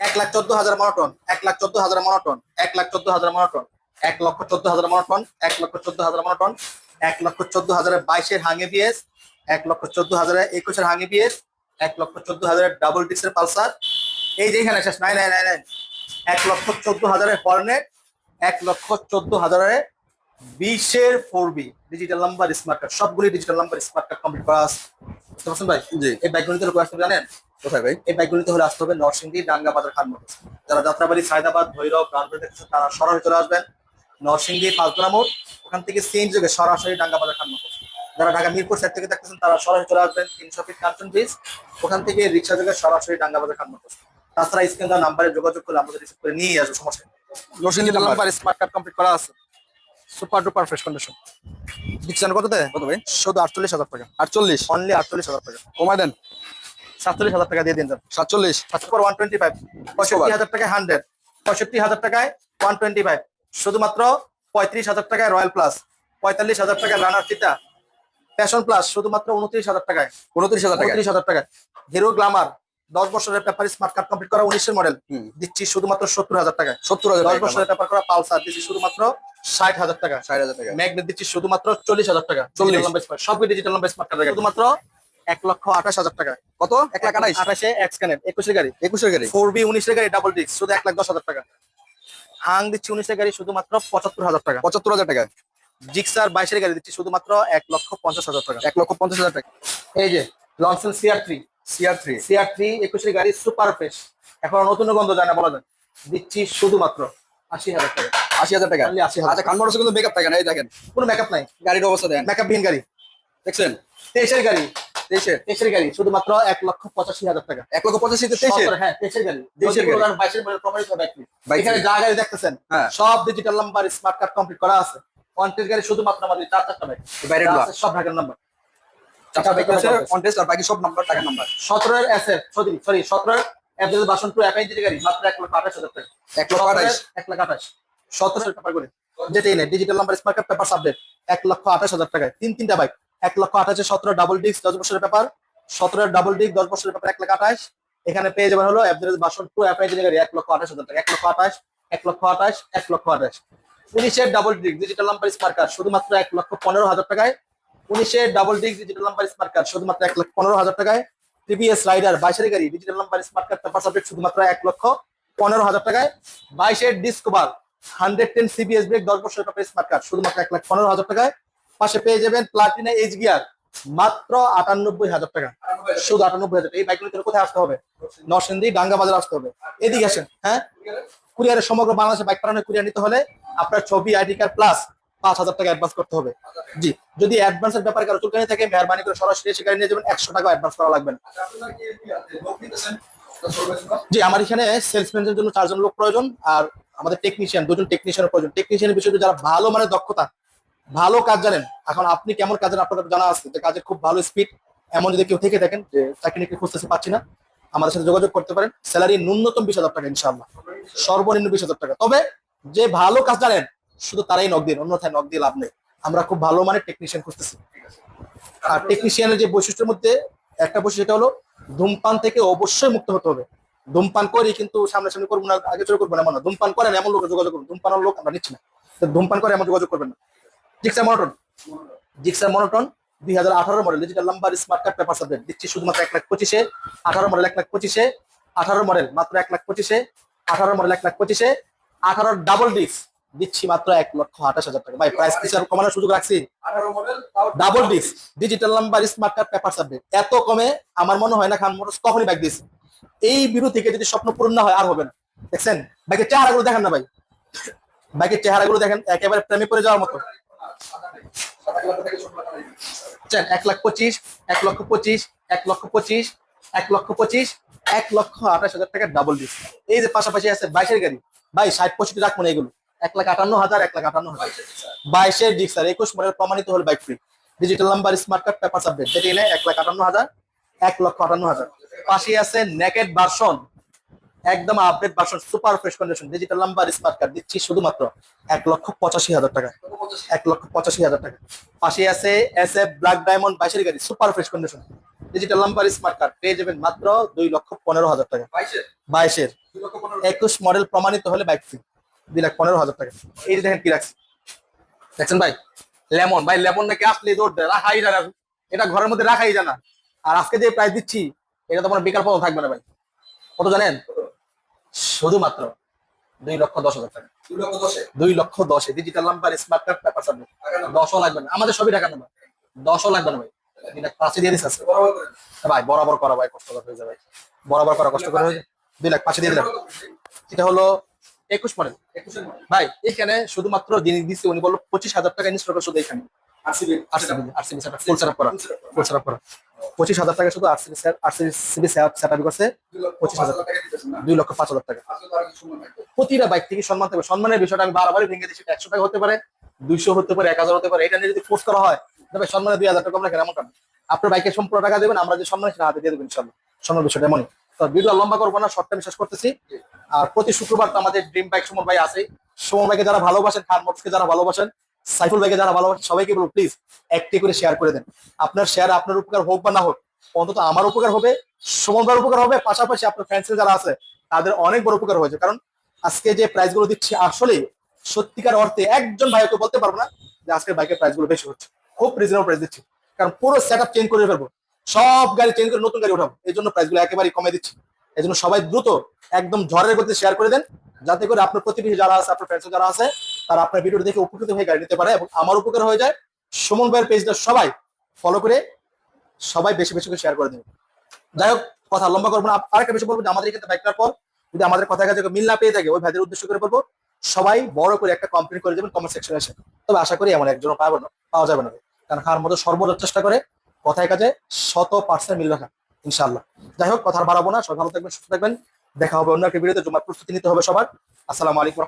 এক লাখ চোদ্দ হাজার মনোটন এক লাখ চোদ্দ হাজার মনোটন এক লাখ চোদ্দ হাজার মনোটন এক লক্ষ চোদ্দ হাজার মনোটন এক লক্ষ চোদ্দ হাজার মনোটন এক লক্ষ চোদ্দ হাজারের বাইশের হাঙ্গে বিএস এক লক্ষ চোদ্দ হাজারের একুশের হাঙ্গে বিএস এক লক্ষ চোদ্দ হাজারের ডাবল ডিক্সের পালসার এই যে এখানে শেষ নাই নাই নাই নাই এক লক্ষ চোদ্দ হাজারের হর্নেট এক লক্ষ চোদ্দ হাজারের বিশের four V digital number smart card সবগুলি digital number smart card complete করা আছে বুঝতে পারছেন ভাই? জি। এই বাইকগুলিতে লোক আসতে জানেন? কোথায় ভাই? এই বাইকগুলিতে হলে আসতে হবে নরসিংদী ডাঙ্গা খান মোটরস। যারা যাত্রাবাড়ি সায়দাবাদ ভৈরব রামপুর তারা সরাসরি চলে আসবেন। নরসিংদী মোড়। ওখান থেকে যোগে সরাসরি খান মোটরস। যারা ঢাকা মিরপুর সাইড থেকে দেখতেছেন তারা সরাসরি চলে আসবেন তিনশো ফিট কাঞ্চন ব্রিজ ওখান থেকে রিক্সা যোগে সরাসরি ডাঙ্গা বাজার খান মোটরস। তাছাড়া স্ক্রিন দেওয়া নাম্বারে যোগাযোগ করলে আমাদের রিসিভ করে নিয়ে আসবে সমস্যা। Narsingdi number smart card complete করা আছে। সুপার ডুপার ফ্রেশ কন্ডিশন দিচ্ছেন কততে? কত ভাই? শুধু আটচল্লিশ হাজার টাকা। আটচল্লিশ? অনলি আটচল্লিশ হাজার টাকা। কমায় দেন। সাতচল্লিশ হাজার টাকা দিয়ে দিন সাতচল্লিশ? সাতশো ওয়ান টোয়েন্টি ফাইভ পঁয়ষট্টি হাজার টাকায় হান্ড্রেড পঁয়ষট্টি হাজার টাকায় ওয়ান টোয়েন্টি ফাইভ শুধুমাত্র পঁয়ত্রিশ হাজার টাকায় রয়্যাল প্লাস পঁয়তাল্লিশ হাজার টাকায় রানার চিতা প্যাশন প্লাস শুধুমাত্র উনত্রিশ হাজার টাকায়। উনত্রিশ হাজার টাকা উনত্রিশ হাজার টাকায়। হিরো গ্লামার দশ বছরের পেপার স্মার্ট কার্ড কমপ্লিট করা উনিশের মডেল। দিচ্ছি শুধুমাত্র সত্তর হাজার টাকায়। সত্তর হাজার দশ বছরের পেপার করা পালসার দিচ্ছি শুধুমাত্র ষাট হাজার টাকা। ষাট হাজার টাকা। ম্যাগনেট দিচ্ছি শুধুমাত্র চল্লিশ হাজার টাকা। 40 সব ডিজিটাল নাম্বার স্মার্ট কার্ড শুধুমাত্র এক লক্ষ আঠাশ হাজার টাকা। কত? এক লাখ আঠাইশ আঠাশে এক্স একুশের গাড়ি। একুশের গাড়ি। ফোর বি উনিশের গাড়ি ডাবল ডিস্ক শুধু এক লাখ দশ হাজার টাকা। হাং দিচ্ছি উনিশের গাড়ি শুধুমাত্র পঁচাত্তর হাজার টাকা। পঁচাত্তর হাজার টাকা। জিক্সার বাইশের গাড়ি দিচ্ছি শুধুমাত্র এক লক্ষ পঞ্চাশ হাজার টাকা। এক লক্ষ পঞ্চাশ হাজার টাকা। এই যে Loncin CR three CR three CR three একুশের গাড়ি সুপার ফ্রেশ এখন নতুন গন্ধ যায় না বলা যায়। দিচ্ছি শুধুমাত্র আশি হাজার টাকা। আশি হাজার টাকা? 80,000 আচ্ছা কিন্তু মেকআপ থাকে না এই দেখেন। কোনো মেকআপ নাই। গাড়ির অবস্থা দেন মেকআপ বিহীন গাড়ি। দেখছেন? তেইশের গাড়ি। তেইশের তেইশের গাড়ি শুধুমাত্র এক লক্ষ পঁচাশি হাজার টাকা। এক লক্ষ পঁচাশিতে তেইশের হ্যাঁ তেইশের গাড়ি। তেইশের গাড়ি। বাইশের প্রমাণিত হবে এখানে যা গাড়ি দেখতেছেন হ্যাঁ। সব digital number smart card complete করা আছে। পঞ্চাশ গাড়ি শুধুমাত্র আমাদের চার চারটা গুলা। আছে সব ঢাকার নাম্বার চারটা বাইক আছে কন্টেস্ট আর বাকি সব নাম্বার টাকা নাম্বার সতেরোর এস এফ সরি সরি সতেরোর অ্যাভেল বাসন টু অ্যাপ ইঞ্জিন গাড়ি মাত্র এক লক্ষ আঠাশ হাজার টাকা। এক লক্ষ সতেরোর এক লাখ আঠাশ। সতেরোশো টাকা করে। যেটাই নেই digital number smart card paper update এক লক্ষ আঠাশ হাজার টাকায়। তিন তিনটা বাইক এক লক্ষ আঠাশে সতেরো ডাবল ডিস্ক দশ বছরের পেপার সতেরো ডাবল ডিস্ক দশ বছরের পেপার এক লাখ আঠাশ। এখানে পেয়ে যাবেন হলো অ্যাভারেজ বাসন টু অ্যাপ ইঞ্জিন গাড়ি এক লক্ষ আঠাশ হাজার টাকা। এক লক্ষ আঠাশ এক লক্ষ আঠাশ এক লক্ষ আঠাশ। উনিশের double disc digital number smart card শুধুমাত্র এক লক্ষ পনেরো হাজার টাকায়। উনিশের double disc digital number smart card শুধুমাত্র এক লক্ষ পনেরো হাজার টাকায়। টিভিএস রাইডার বাইশের গাড়ি digital number smart card paper subject শুধুমাত্র এক লক্ষ পনেরো হাজার টাকায়। বাইশের Discover hundred ten CBS brake দশ বছরের পেপার স্মার্ট কার্ড শুধুমাত্র এক লাখ পনেরো হাজার টাকায়। পাশে পেয়ে যাবেন প্লাটিনা এইচ গিয়ার মাত্র আটানব্বই হাজার টাকা। শুধু আটানব্বই হাজার। এই বাইকগুলো কোথায় আসতে হবে? নরসিংদী, ডাঙ্গা বাজার আসতে হবে। এদিকে আসেন হ্যাঁ? কুরিয়ারের সমগ্র বাংলাদেশে বাইক পাঠানো কুরিয়ার নিতে হলে আপনার ছবি আইডি কার্ড প্লাস পাঁচ হাজার টাকা অ্যাডভান্স করতে হবে। জি, যদি অ্যাডভান্সের ব্যাপারে কারও চুলকানি থাকে, মেহরবানি করে সরাসরি এসে নিয়ে যাবেন, একশো টাকা অ্যাডভান্স করা লাগবে না। জি, আমার এখানে সেলসম্যানদের জন্য চারজন লোক প্রয়োজন, আর আমাদের টেকনিশিয়ান দুজন টেকনিশিয়ানের প্রয়োজন। টেকনিশিয়ানের বিষয়ে যারা ভালো মানে দক্ষতা, ভালো কাজ জানেন, এখন আপনি কেমন কাজের আপনাদের জানা আছে, যে কাজের খুব ভালো স্পিড এমন যদি কেউ থেকে থাকেন, যে চাকরি নিকরি খুঁজতেছে, পাচ্ছি না, আমাদের সাথে যোগাযোগ করতে পারেন। স্যালারি ন্যূনতম বিশ হাজার টাকা, ইনশাআল্লাহ। সর্বনিম্ন বিশ হাজার টাকা। তবে যে ভালো কাজ জানেন শুধু তারাই নক দিন, অন্যথায় নক দিয়ে লাভ নেই। আমরা খুব ভালো মানে টেকনিশিয়ান খুঁজতেছি। আর টেকনিশিয়ানের যে বৈশিষ্ট্যের মধ্যে একটা বৈশিষ্ট্য হলো, ধূমপান থেকে অবশ্যই মুক্ত হতে হবে। ধূমপান করি কিন্তু সামনাসামনি করব না, আগে চলে করব না, এমন না। ধূমপান করেন, এমন লোক যোগাযোগ করুন। ধূমপানের লোক আমরা নিচ্ছি না। ধূমপান করে এমন যোগাযোগ করবেন না। জিক্সার মনোটন জিক্সার মনোটন দুই হাজার আঠারো model digital number smart card paper subject দিচ্ছি শুধুমাত্র এক লাখ পঁচিশে, আঠারো মডেল এক লাখ পঁচিশে, আঠারো মডেল মাত্র এক লাখ পঁচিশে, আঠারো মডেল এক লাখ পঁচিশে আঠারো ডাবল ডিস্ক দিচ্ছি মাত্র এক লক্ষ আঠাশ হাজার টাকা। ভাই প্রাইস কিছু কমানোর সুযোগ রাখছি? Double disc digital number smart card paper subject এত কমে আমার মনে হয় না খান মোটরস কখনই ব্যাগ দিয়েছে। এই বিরু থেকে যদি স্বপ্ন পূরণ না হয় আর হবে না। দেখছেন? বাইকের চেহারাগুলো দেখেন না ভাই। বাইকের চেহারাগুলো দেখেন একেবারে প্রেমে পড়ে যাওয়ার মতো। আচ্ছা, এক লাখ পঁচিশ এক লক্ষ পঁচিশ এক লক্ষ পঁচিশ এক লক্ষ পঁচিশ এক লক্ষ আঠাশ হাজার টাকা ডাবল ডিস্ক এই যে পাশাপাশি আছে বাইশের গাড়ি। ভাই ষাট পঁয়ষট্টি রাখব না এগুলো। এক লাখ আটান্ন হাজার এক লাখ আটান্ন হাজার। বাইশের ডিস্ক আর একুশ মডেল প্রমাণিত হল bike free digital number smart card paper subject যেটি এনে এক লাখ আটান্ন হাজার এক লক্ষ আটান্ন হাজার। পাশে আছে নেকেড ভার্সন একদম update version super fresh condition digital number smart card দিচ্ছি শুধুমাত্র এক লক্ষ পঁচাশি হাজার টাকা। এক লক্ষ পঁচাশি হাজার টাকা। পাশে আছে এস এফ ব্ল্যাক ডায়মন্ড বাইশের গাড়ি super fresh condition digital number smart card পেয়ে যাবেন মাত্র দুই লক্ষ পনেরো হাজার টাকা। বাইশের? একুশ মডেল প্রমাণিত হলে বাইক ফ্রি দুই লাখ পনেরো হাজার টাকা। এই যে দেখেন কি রাখছি। দেখছেন ভাই? লেমন। ভাই লেমন নাকি আসলে দৌড় রাখাই যায় না। এটা ঘরের মধ্যে রাখাই যায় না। আর আজকে যে প্রাইস দিচ্ছি এটা তোমার বিকাল পর্যন্ত থাকবে না ভাই। কত জানেন? শুধুমাত্র দুই লক্ষ দশ হাজার টাকা। দুই লক্ষ দশে digital number smart card paper submit দশও লাগবে না। আমাদের সবই টাকা নেবে দশও লাগবে না ভাই। এটা পাঁচে দিয়ে দিচ্ছে আজকে। বরাবর করে। ভাই বরাবর করা ভাই কষ্ট হয়ে যাবে ভাই। বরাবর করা কষ্ট করে হয়ে যায়। দুই লাখ পাঁচে দিয়ে দিলাম। এটা হলো একুশ মডেল ভাই এখানে শুধুমাত্র যিনি দিচ্ছে উনি বলল পঁচিশ হাজার টাকা ইনস্টল করে শুধু এখানে। পঁচিশ হাজার টাকা শুধু আরসিবি সেটআপ করছে। পঁচিশ হাজার। দুই লক্ষ পাঁচ হাজার টাকা। প্রতিটা বাইক থেকে সম্মান থাকবে। সম্মানের বিষয়টা আমি বারবারই ভেঙে দিচ্ছি একশো টাকা হতে পারে দুইশো হতে পারে এক হাজার হতে পারে। এটা নিয়ে যদি ফোর্স করা হয় তবে সম্মানে দুই হাজার টাকা আমরা কেন আপনার বাইকের সম্পূর্ণ টাকা দেবেন আমরা যে সম্মান সেটা হাতে দিয়ে দেবেন ইনশাল্লাহ সম্মান বিষয়টা এমনই। ভিডিও লম্বা করব না শর্ট শেষ করতেছি। আর প্রতি শুক্রবার আমাদের ড্রিম বাইক সুমন ভাই আছে। সুমন ভাইকে যারা ভালোবাসেন, খান যারা ভালোবাসেন, সাইফুল ভাইকে যারা ভালোবাসেন, সবাইকে বলব প্লিজ একটি করে শেয়ার করে দেন। আপনার শেয়ার আপনার উপকার হোক বা না হোক, অন্তত আমার উপকার হবে, সুমন ভাইয়ের উপকার হবে, পাশাপাশি আপনার ফ্যান্স যারা আছে, তাদের অনেক বড় উপকার হয়েছে। কারণ আজকে যে প্রাইসগুলো দিচ্ছি আসলে সত্যিকার অর্থে একজন ভাইকে বলতে পারব না যে আজকের বাইকের প্রাইসগুলো বেশি হচ্ছে। খুব রিজনেবল প্রাইস দিচ্ছি। কারণ পুরো সেট আপ চেঞ্জ করে ফেলব। সব গাড়ি চেঞ্জ করে নতুন গাড়ি উঠাবো এই জন্য প্রাইসগুলো একেবারেই কমে দিচ্ছি। এই জন্য সবাই দ্রুত একদম ঝড়ের গতিতে শেয়ার করে দেন। যাতে করে আপনার প্রতিবেশী যারা আছে, আপনার ফ্রেন্ডস যারা আছে, তারা আপনার ভিডিওটি দেখে উপকৃত হয়ে গাড়ি নিতে পারে এবং আমার উপকার হয়ে যায়। সুমন ভাইয়ের পেজটা সবাই ফলো করে সবাই বেশি বেশি করে শেয়ার করে দেবে। যাই হোক, কথা লম্বা করব না। আরেকটা বিষয় বলব যে, আমাদের এখানে বাইক পর যদি আমাদের কথা কাছে মিল না পেয়ে থাকে, ওই ভাইদের উদ্দেশ্য করে বলব, সবাই বড় করে একটা কমপ্লেন করে দেবেন কমেন্ট সেকশনে এসে। তবে আশা করি এমন একজন পাবো না, পাওয়া যাবে না। কারণ খাওয়ার মতো সর্বোচ্চ চেষ্টা করে কথায় কাজে শত পার্সেন্ট মিল রাখা ইনশাল্লাহ যাই হোক কথা বাড়াবো না, সবাই ভালো থাকবেন, সুস্থ থাকবেন। দেখা হবে অন্য একটা ভিডিওতে, জমার প্রস্তুতি নিতে হবে সবার। আসসালামু আলাইকুম।